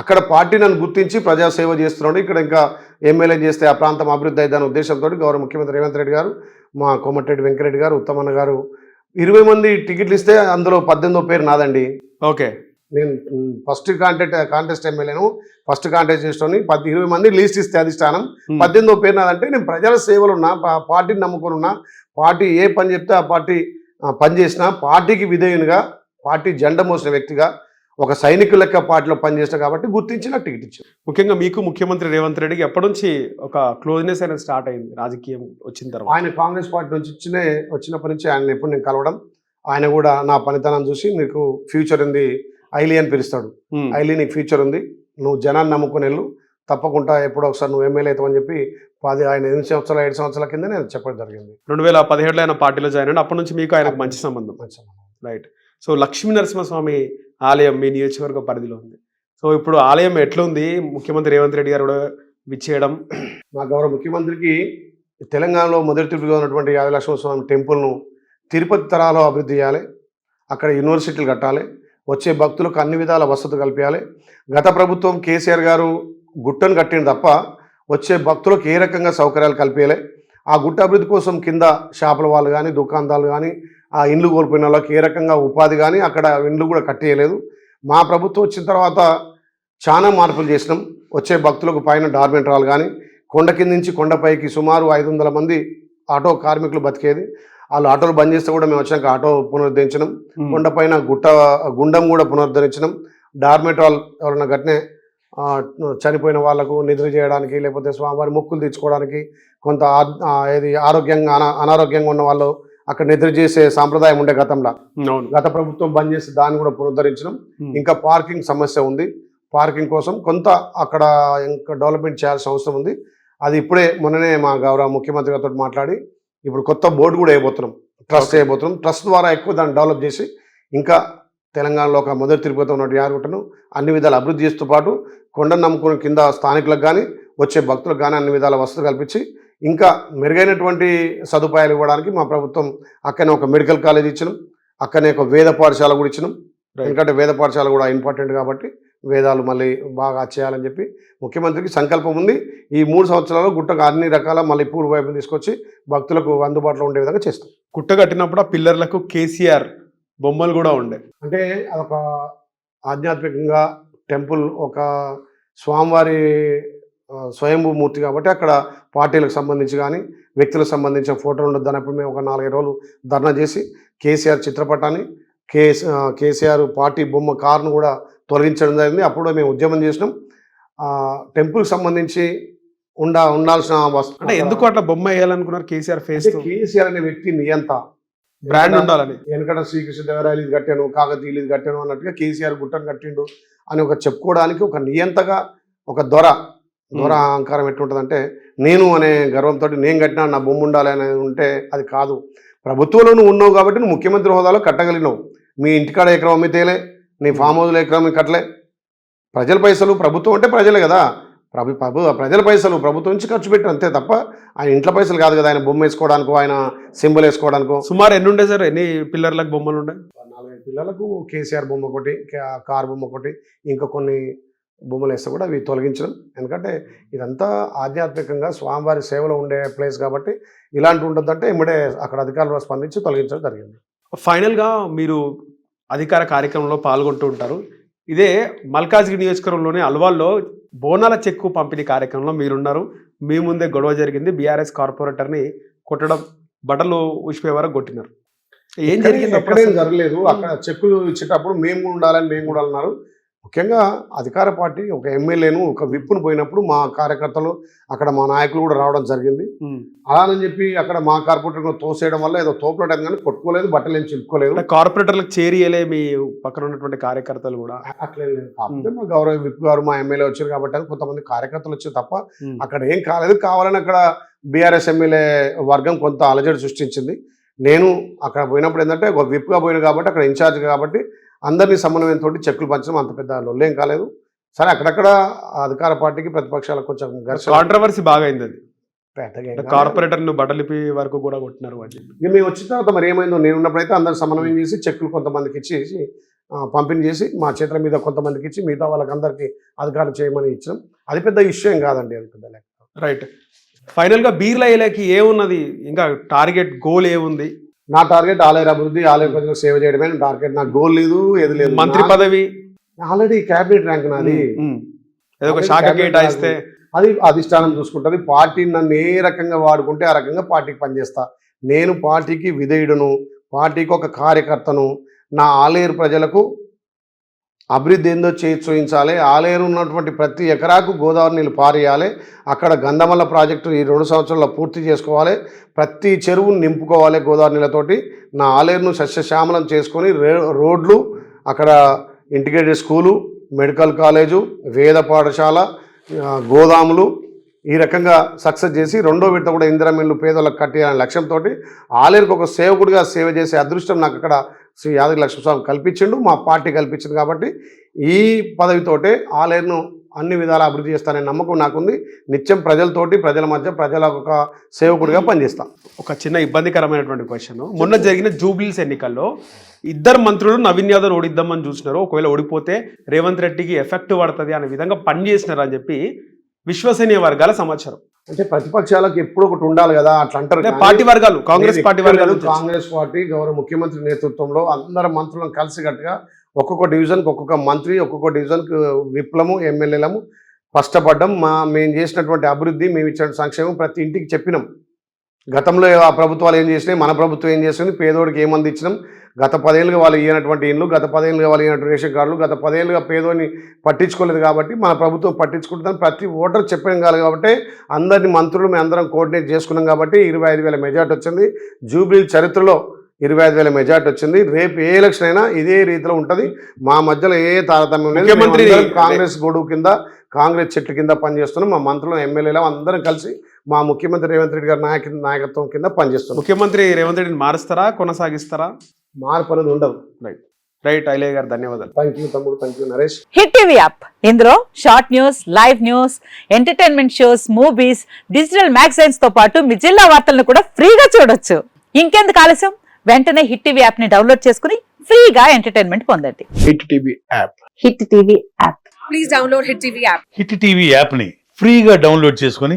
అక్కడ పార్టీ నన్ను గుర్తించి ప్రజాసేవ చేస్తున్నాడు. ఇక్కడ ఇంకా ఎమ్మెల్యే చేస్తే ఆ ప్రాంతం అభివృద్ధి అయిందనే ఉద్దేశంతో గౌరవ ముఖ్యమంత్రి రేవంత్ రెడ్డి గారు మా కోమటిరెడ్డి వెంకరెడ్డి గారు ఉత్తమన్న గారు ఇరవై మంది టికెట్లు ఇస్తే అందులో పద్దెనిమిదో పేరు నాదండి. ఓకే. నేను ఫస్ట్ కాంటెక్ట్ కాంటెస్ట్ ఎమ్మెల్యేను ఫస్ట్ కాంటెస్ట్ చేసుకొని పది ఇరవై మంది లీస్ట్ ఇస్తే అధిష్టానం. పద్దెనిమిదో పేరు నాదంటే నేను ప్రజల సేవలు ఉన్నా పార్టీని నమ్ముకొని ఉన్నా పార్టీ ఏ పని చెప్తే ఆ పార్టీ ఆ, పని చేసినా పార్టీకి విధేయునిగా పార్టీ జెండా మోసిన వ్యక్తిగా ఒక సైనికుల లెక్క పార్టీలో పనిచేసిన కాబట్టి గుర్తించి నాకు టికెట్ ఇచ్చారు. ముఖ్యంగా మీకు ముఖ్యమంత్రి రేవంత్ రెడ్డికి ఎప్పటి నుంచి ఒక క్లోజ్నెస్ అనేది స్టార్ట్ అయింది? రాజకీయం వచ్చిన తర్వాత. ఆయన కాంగ్రెస్ పార్టీ నుంచి ఇచ్చినే వచ్చినప్పటి నుంచి ఆయన ఎప్పుడు నేను కలవడం ఆయన కూడా నా పనితనం చూసి నీకు ఫ్యూచర్ ఉంది ఐలీ అని పిలుస్తాడు. ఐలీ నీకు ఫ్యూచర్ ఉంది నువ్వు జనాన్ని నమ్ముకుని వెళ్ళు తప్పకుండా ఎప్పుడో ఒకసారి నువ్వు ఎమ్మెల్యే అవుతావని చెప్పి పది ఆయన ఎనిమిది సంవత్సరాలు ఏడు సంవత్సరాల కింద నేను చెప్పడం జరిగింది. రెండు వేల పదిహేడులో ఆయన పార్టీలో జాయిన్ అయ్యాడు అప్పటి నుంచి మీకు ఆయనకు మంచి సంబంధం. మంచి సంబంధం. రైట్ సో లక్ష్మీ నరసింహస్వామి ఆలయం మీ నియోజకవర్గ పరిధిలో ఉంది. సో ఇప్పుడు ఆలయం ఎట్లుంది? ముఖ్యమంత్రి రేవంత్ రెడ్డి గారు కూడా విచ్చేయడం. మా గౌరవ ముఖ్యమంత్రికి తెలంగాణలో మొదటి తిరుగుగా ఉన్నటువంటి యాదలక్ష్మణ స్వామి టెంపుల్ను తిరుపతి తరాలో అభివృద్ధి చేయాలి. అక్కడ యూనివర్సిటీలు కట్టాలి. వచ్చే భక్తులకు అన్ని విధాల వసతులు కల్పించాలి. గత ప్రభుత్వం కేసీఆర్ గారు గుట్టను కట్టింది తప్ప వచ్చే భక్తులకు ఏ రకంగా సౌకర్యాలు కల్పించాలి. ఆ గుట్ట అభివృద్ధి కోసం కింద షాపుల వాళ్ళు కానీ దుకాణాలు కానీ ఆ ఇండ్లు కోల్పోయిన వాళ్ళకి ఏ రకంగా ఉపాధి కానీ అక్కడ ఇండ్లు కూడా కట్టేయలేదు. మా ప్రభుత్వం వచ్చిన తర్వాత చాలా మార్పులు చేసినాం. వచ్చే భక్తులకు పైన డార్మెంటరాలు కానీ కొండ కింద నుంచి కొండపైకి సుమారు ఐదు వందల మంది ఆటో కార్మికులు బతికేది. వాళ్ళు ఆటోలు బంద్ చేస్తే కూడా మేము వచ్చినాక ఆటో పునరుద్ధరించడం కొండపైన గుట్ట గుండం కూడా పునరుద్ధరించడం డార్మెటాల్ ఎవరైనా గట్నే ఆ, చనిపోయిన వాళ్ళకు నిద్ర చేయడానికి లేకపోతే స్వామివారి మొక్కులు తీర్చుకోవడానికి కొంత ఏది ఆరోగ్యంగా అనా అనారోగ్యంగా ఉన్న వాళ్ళు అక్కడ నిద్ర చేసే సాంప్రదాయం ఉండే గతంలో. గత ప్రభుత్వం బంద్ చేసి దాన్ని కూడా పునరుద్ధరించడం. ఇంకా పార్కింగ్ సమస్య ఉంది. పార్కింగ్ కోసం కొంత అక్కడ ఇంకా డెవలప్మెంట్ చేయాల్సిన అవసరం ఉంది. అది ఇప్పుడే మొన్ననే మా గౌరవ ముఖ్యమంత్రి గారితో మాట్లాడి ఇప్పుడు కొత్త బోర్డు కూడా వేయబోతున్నాం. ట్రస్ట్ చేయబోతున్నాం ట్రస్ట్ ద్వారా ఎక్కువ దాన్ని డెవలప్ చేసి ఇంకా తెలంగాణలో ఒక మొదటి తిరుపతి ఉన్నట్టు యాదగుట్టను అన్ని విధాలు అభివృద్ధి చేస్తూ పాటు కొండను నమ్ముకుని కింద స్థానికులకు కానీ వచ్చే భక్తులకు కానీ అన్ని విధాల వసతులు కల్పించి ఇంకా మెరుగైనటువంటి సదుపాయాలు ఇవ్వడానికి మా ప్రభుత్వం అక్కనే ఒక మెడికల్ కాలేజ్ ఇచ్చినాం అక్కనే ఒక వేద పాఠశాల కూడా ఇచ్చినాం. ఎందుకంటే వేద పాఠశాల కూడా ఇంపార్టెంట్ కాబట్టి వేదాలు మళ్ళీ బాగా చేయాలని చెప్పి ముఖ్యమంత్రికి సంకల్పం ఉంది. ఈ మూడు సంవత్సరాల్లో గుట్టకు అన్ని రకాల మళ్ళీ పూర్వ వైపు తీసుకొచ్చి భక్తులకు అందుబాటులో ఉండే విధంగా చేస్తాం. కుట్ట కట్టినప్పుడు ఆ పిల్లర్లకు కేసీఆర్ బొమ్మలు కూడా ఉండే. అంటే అదొక ఆధ్యాత్మికంగా టెంపుల్ ఒక స్వామివారి ఆ, స్వయంభూ మూర్తి కాబట్టి అక్కడ పార్టీలకు సంబంధించి కానీ వ్యక్తులకు సంబంధించిన ఫోటోలు ఉండదు అన్నప్పుడు మేము ఒక నాలుగైదు రోజులు ధర్నా చేసి కేసీఆర్ చిత్రపటాన్ని కేస్ కేసీఆర్ పార్టీ బొమ్మ కారును కూడా తొలగించడం జరిగింది. అప్పుడు మేము ఉద్యమం చేసినాం. టెంపుల్కి సంబంధించి ఉండ ఉండాల్సిన వస్తు అంటే ఎందుకు అట్లా బొమ్మ వేయాలనుకున్నారు కేసీఆర్ ఫేస్ కేసీఆర్ అనే వ్యక్తి నియంత. బ్రాండ్ ఉండాలని. వెనకట శ్రీకృష్ణదేవరాయలు ఇది కట్టాను కాకతీయులు ఇది కట్టాను అన్నట్టుగా కేసీఆర్ గుట్టను కట్టిండు అని ఒక చెప్పుకోవడానికి ఒక నియంతగా ఒక దొర దొర అహంకారం ఎట్లుంటుందంటే నేను అనే గర్వంతో నేను కట్టినా నా బొమ్మ ఉండాలి అనేది ఉంటే అది కాదు. ప్రభుత్వంలో నువ్వు ఉన్నావు కాబట్టి నువ్వు ముఖ్యమంత్రి హోదాలో కట్టగలిగినావు. మీ ఇంటికాడ ఎకరం అమ్మితేలే నీ ఫామ్ హౌస్లో ఎకరం కట్టలే. ప్రజల పైసలు ప్రభుత్వం అంటే ప్రజలే కదా. ప్రభు ప్రభు ప్రజల పైసలు ప్రభుత్వం నుంచి ఖర్చు పెట్టి అంతే తప్ప ఆయన ఇంట్లో పైసలు కాదు కదా. ఆయన బొమ్మ వేసుకోవడానికో ఆయన సింబల్ వేసుకోవడానికో. సుమారు ఎన్ని ఉండే సార్? ఎన్ని పిల్లర్లకు బొమ్మలు ఉండే నాలుగైదు పిల్లలకు కేసీఆర్ బొమ్మ ఒకటి కార్ బొమ్మ ఒకటి ఇంకా కొన్ని బొమ్మలు వేస్తే కూడా అవి తొలగించడం. ఎందుకంటే ఇదంతా ఆధ్యాత్మికంగా స్వామివారి సేవలో ఉండే ప్లేస్ కాబట్టి ఇలాంటి ఉంటుందంటే ఇమ్మడే అక్కడ అధికారులు స్పందించి తొలగించడం జరిగింది. ఫైనల్గా మీరు అధికార కార్యక్రమంలో పాల్గొంటూ ఉంటారు. ఇదే మల్కాజ్గిరి నియోజకవర్గంలోని అల్వాల్లో బోనాల చెక్కు పంపిణీ కార్యక్రమంలో మీరున్నారు. మీ ముందే గొడవ జరిగింది. బీఆర్ఎస్ కార్పొరేటర్ని కొట్టడం బట్టలు ఊసిపోయే వరకు కొట్టినారు. ఏం జరిగింది అప్పుడు? జరగలేదు. అక్కడ చెక్కులు ఇచ్చేటప్పుడు మేము కూడా ఉండాలని మేము కూడా అన్నారు. ముఖ్యంగా అధికార పార్టీ ఒక ఎమ్మెల్యేను ఒక విప్పును పోయినప్పుడు మా కార్యకర్తలు అక్కడ మా నాయకులు కూడా రావడం జరిగింది. అలానని చెప్పి అక్కడ మా కార్పొరేటర్ తోసేయడం వల్ల ఏదో తోపలటం కానీ కొట్టుకోలేదు బట్టలు ఏం చిలుపుకోలేదు. కార్పొరేటర్లకు చేరియలే మీ పక్కన ఉన్నటువంటి కార్యకర్తలు కూడా. అట్లే లేదు. కాకపోతే మా గౌరవ విప్ గారు మా ఎమ్మెల్యే వచ్చారు కాబట్టి కొంతమంది కార్యకర్తలు వచ్చారు తప్ప. అక్కడ ఏం కాలేదు. కావాలని అక్కడ బీఆర్ఎస్ ఎమ్మెల్యే వర్గం కొంత అలజడి సృష్టించింది. నేను అక్కడ పోయినప్పుడు ఏంటంటే ఒక విప్గా పోయిన కాబట్టి అక్కడ ఇన్ఛార్జ్ కాబట్టి అందరినీ సమన్వయంతో చెక్కులు పంచడం అంత పెద్ద లొల్లేం కాలేదు. సరే అక్కడక్కడ అధికార పార్టీకి ప్రతిపక్షాలకు కొంచెం ఘర్షణ. కాంట్రవర్సీ బాగా అయింది అది ఏం. కార్పొరేటర్ను బట్టలిపి వరకు కూడా కొట్టినారు ఇక మేము వచ్చిన తర్వాత మరి ఏమైందో నేను ఉన్నప్పుడైతే అందరు సమన్వయం చేసి చెక్కులు కొంతమందికి ఇచ్చేసి పంపిణీ చేసి మా చేతుల మీద కొంతమందికి ఇచ్చి మిగతా వాళ్ళకందరికీ అధికారం చేయమని ఇచ్చినాం. అది పెద్ద విషయం కాదండి అది పెద్ద రైట్. ఫైనల్గా బీర్ల ఏలకి ఏమున్నది? ఇంకా టార్గెట్ గోల్ ఏముంది? నా టార్గెట్ ఆలయ అభివృద్ధి ఆలయ ప్రజలకు సేవ చేయడమే నా టార్గెట్. నాకు గోల్ లేదు ఏది లేదు. మంత్రి పదవి? ఆల్రెడీ క్యాబినెట్ ర్యాంక్ నాది. శాఖ కేటాయిస్తే. అది అధిష్టానం చూసుకుంటుంది. పార్టీ నన్ను ఏ రకంగా వాడుకుంటే ఆ రకంగా పార్టీకి పనిచేస్తా. నేను పార్టీకి విధేయుడును. పార్టీకి ఒక కార్యకర్తను. నా ఆలేరు ప్రజలకు అభివృద్ధి ఏందో చేయి చూపించాలి ఆలయం ఉన్నటువంటి ప్రతి ఎకరాకు గోదావరి నీళ్ళు పారేయాలి. అక్కడ గంధమల్ల ప్రాజెక్టు ఈ రెండు సంవత్సరాల్లో పూర్తి చేసుకోవాలి. ప్రతి చెరువును నింపుకోవాలి గోదావరి నీళ్ళతోటి. నా ఆలయంను సస్యశ్యామలం చేసుకొని రే- రోడ్లు అక్కడ ఇంటిగ్రేటెడ్ స్కూలు మెడికల్ కాలేజు వేద పాఠశాల గోదాములు ఈ రకంగా సక్సెస్ చేసి రెండో విడత కూడా ఇందిరమిల్లు పేదలకు కట్టేయాలనే లక్ష్యంతో ఆలయానికి ఒక సేవకుడిగా సేవ చేసే అదృష్టం నాకు అక్కడ శ్రీ యాదగిరి లక్ష్మీస్వామి కల్పించిండు మా పార్టీ కల్పించింది కాబట్టి ఈ పదవితోటే ఆలయను అన్ని విధాలు అభివృద్ధి చేస్తాననే నమ్మకం నాకుంది. నిత్యం ప్రజలతోటి ప్రజల మధ్య ప్రజల ఒక సేవకుడిగా పనిచేస్తాం. ఒక చిన్న ఇబ్బందికరమైనటువంటి క్వశ్చన్ మొన్న జరిగిన జూబ్లీస్ ఎన్నికల్లో ఇద్దరు మంత్రులు నవీన్ యాదవ్ ఓడిద్దామని చూసినారు. ఒకవేళ ఓడిపోతే రేవంత్ రెడ్డికి ఎఫెక్ట్ పడుతుంది అనే విధంగా పనిచేసినారు అని చెప్పి విశ్వసనీయ వర్గాల సమాచారం. అంటే ప్రతిపక్షాలకు ఎప్పుడు ఒకటి ఉండాలి కదా అట్లా అంటారు పార్టీ వర్గాలు కాంగ్రెస్ పార్టీ వర్గాలు కాంగ్రెస్ పార్టీ గౌరవ ముఖ్యమంత్రి నేతృత్వంలో అందరు మంత్రులను కలిసికట్టుగా ఒక్కొక్క డివిజన్కి ఒక్కొక్క మంత్రి ఒక్కొక్క డివిజన్కి విప్లము ఎమ్మెల్యేలము కష్టపడ్డం. మా మేము చేసినటువంటి అభివృద్ధి మేము ఇచ్చిన సంక్షేమం ప్రతి ఇంటికి చెప్పినాం. గతంలో ఆ ప్రభుత్వాలు ఏం చేసినాయి? మన ప్రభుత్వం ఏం చేసింది పేదోడికి ఏమంది ఇచ్చినాం? గత పదేళ్ళుగా వాళ్ళు ఇయ్యనటువంటి ఇండ్లు గత పదేళ్ళుగా వాళ్ళు ఇయ్యనటువంటి రేషన్ కార్డులు గత పదేళ్ళుగా పేదోని పట్టించుకోలేదు కాబట్టి మన ప్రభుత్వం పట్టించుకుంటుందని ప్రతి ఓటర్ చెప్పాం కాదు కాబట్టి అందరిని మంత్రులు మేము అందరం కోఆర్డినేట్ చేసుకున్నాం కాబట్టి ఇరవై ఐదు వేల మెజార్టీ వచ్చింది. జూబ్లీ చరిత్రలో ఇరవై ఐదు వేల మెజార్టీ వచ్చింది. రేపు ఏ ఎలక్షన్ అయినా ఇదే రీతిలో ఉంటుంది. మా మధ్యలో ఏ తారతమ్యం లేదు. కాంగ్రెస్ గొడుగు కింద కాంగ్రెస్ చెట్టు కింద పనిచేస్తున్నాం. మా మంత్రులు ఎమ్మెల్యేలు అందరం కలిసి మా ముఖ్యమంత్రి రేవంత్ రెడ్డి గారి నాయక నాయకత్వం కింద పనిచేస్తున్నాం. ముఖ్యమంత్రి రేవంత్ రెడ్డిని మారుస్తారా కొనసాగిస్తారా? మార్పు అనేది ఉండదు. రైట్ ఐలయ్య గారు ధన్యవాదాలు. థ్యాంక్ యూ తమ్ముడు. Thank you Naresh. Hit TV app ఇందులో short news live news entertainment shows movies digital మ్యాగజైన్స్తో పాటు మీ జిల్లా వార్తలను కూడా ఫ్రీగా చూడొచ్చు. ఇంకెందుకు ఆలస్యం? వెంటనే హిట్ టీవీ యాప్ని డౌన్లోడ్ చేసుకుని ఫ్రీగా ఎంటర్టైన్మెంట్ పొందండి. Hit TV app Hit TV app please download Hit TV app. Hit TV యాప్ని ఫ్రీగా డౌన్లోడ్ చేసుకొని